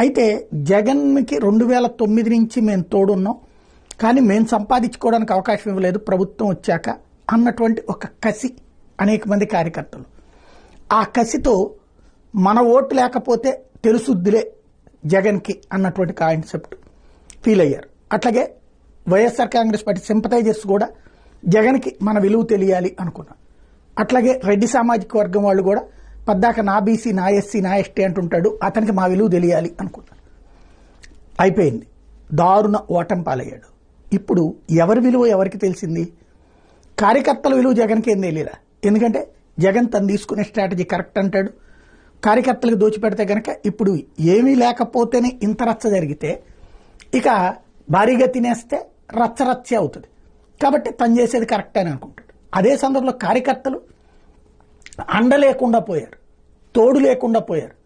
అయితే జగన్కి రెండు వేల తొమ్మిది నుంచి మేము తోడున్నాం. కానీ మేము సంపాదించుకోవడానికి అవకాశం ఇవ్వలేదు. ప్రభుత్వం వచ్చాక అన్నటువంటి ఒక కసి అనేక మంది కార్యకర్తలు. ఆ కసితో మన ఓటు లేకపోతే తెలుసుద్దిలే జగన్కి అన్నటువంటి కాన్సెప్ట్ ఫీల్ అయ్యారు. అట్లాగే వైఎస్ఆర్ కాంగ్రెస్ పార్టీ సింపతైజర్స్ కూడా జగన్కి మన విలువ తెలియాలి అనుకున్నారు అట్లాగే రెడ్డి సామాజిక వర్గం వాళ్ళు కూడా పద్దాక నా బీసీ నా ఎస్సీ నా ఎస్టీ అంటుంటాడు. అతనికి మా విలువ తెలియాలి అనుకుంటాడు అయిపోయింది. దారుణ ఓటం పాలయ్యాడు. ఇప్పుడు ఎవరి విలువ ఎవరికి తెలిసింది? కార్యకర్తల విలువ జగన్కి ఏం తెలియదా? ఎందుకంటే జగన్ తను తీసుకునే స్ట్రాటజీ కరెక్ట్ అంటాడు. కార్యకర్తలకు దోచిపెడితే గనక ఇప్పుడు ఏమీ లేకపోతేనే ఇంత రచ్చ జరిగితే ఇక భారీగా తినేస్తే రచ్చ రచ్చే అవుతుంది. కాబట్టి తను చేసేది కరెక్ట్ అని అనుకుంటాడు. అదే సందర్భంలో కార్యకర్తలు అండ లేకుండా పోయారు. తోడు లేకుండా పోయారు.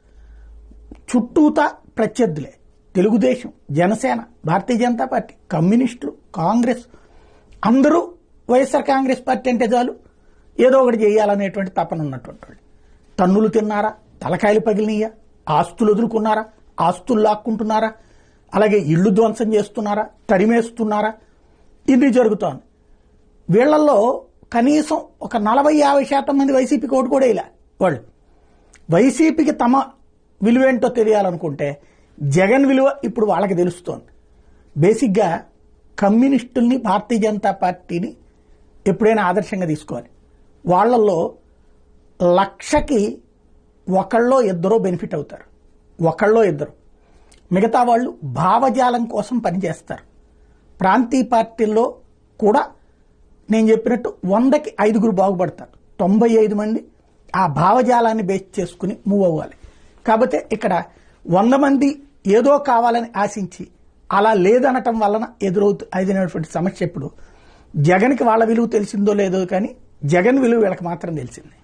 చుట్టూతా ప్రత్యర్థులే. తెలుగుదేశం జనసేన భారతీయ జనతా పార్టీ కమ్యూనిస్టులు కాంగ్రెస్ అందరూ వైఎస్ఆర్ కాంగ్రెస్ పార్టీ అంటే చాలు. ఏదో ఒకటి చేయాలనేటువంటి తపన ఉన్నటువంటి వాళ్ళు. తన్నులు తిన్నారా? తలకాయలు పగిలినయ్యా? ఆస్తులు వదులుకున్నారా? ఆస్తులు లాక్కుంటున్నారా? అలాగే ఇళ్ళు ధ్వంసం చేస్తున్నారా? తరిమేస్తున్నారా? ఇది జరుగుతోంది. వీళ్ళలో కనీసం ఒక నలభై యాభై శాతం మంది వైసీపీకి ఓటు కూడా ఇలా వాళ్ళు. వైసీపీకి తమ విలువేంటో తెలియాలనుకుంటే జగన్ విలువ ఇప్పుడు వాళ్ళకి తెలుస్తోంది. బేసిక్గా కమ్యూనిస్టుల్ని భారతీయ జనతా పార్టీని ఎప్పుడైనా ఆదర్శంగా తీసుకోవాలి. వాళ్ళల్లో లక్షకి ఒకళ్ళో ఇద్దరో బెనిఫిట్ అవుతారు. ఒకళ్ళో ఇద్దరు. మిగతా వాళ్ళు భావజాలం కోసం పనిచేస్తారు. ప్రాంతీయ పార్టీల్లో కూడా నేను చెప్పినట్టు వందకి ఐదుగురు బాగుపడతారు. తొంభై ఐదు మంది ఆ భావజాలాన్ని బేస్ చేసుకుని మూవ్ అవ్వాలి. కాకపోతే ఇక్కడ వంద మంది ఏదో కావాలని ఆశించి అలా లేదనటం వలన ఎదురవుతూ ఎదురైనటువంటి సమస్య ఇప్పుడు జగన్కి వాళ్ళ విలువ తెలిసిందో లేదో కానీ జగన్ విలువ వీళ్ళకి మాత్రం తెలిసింది.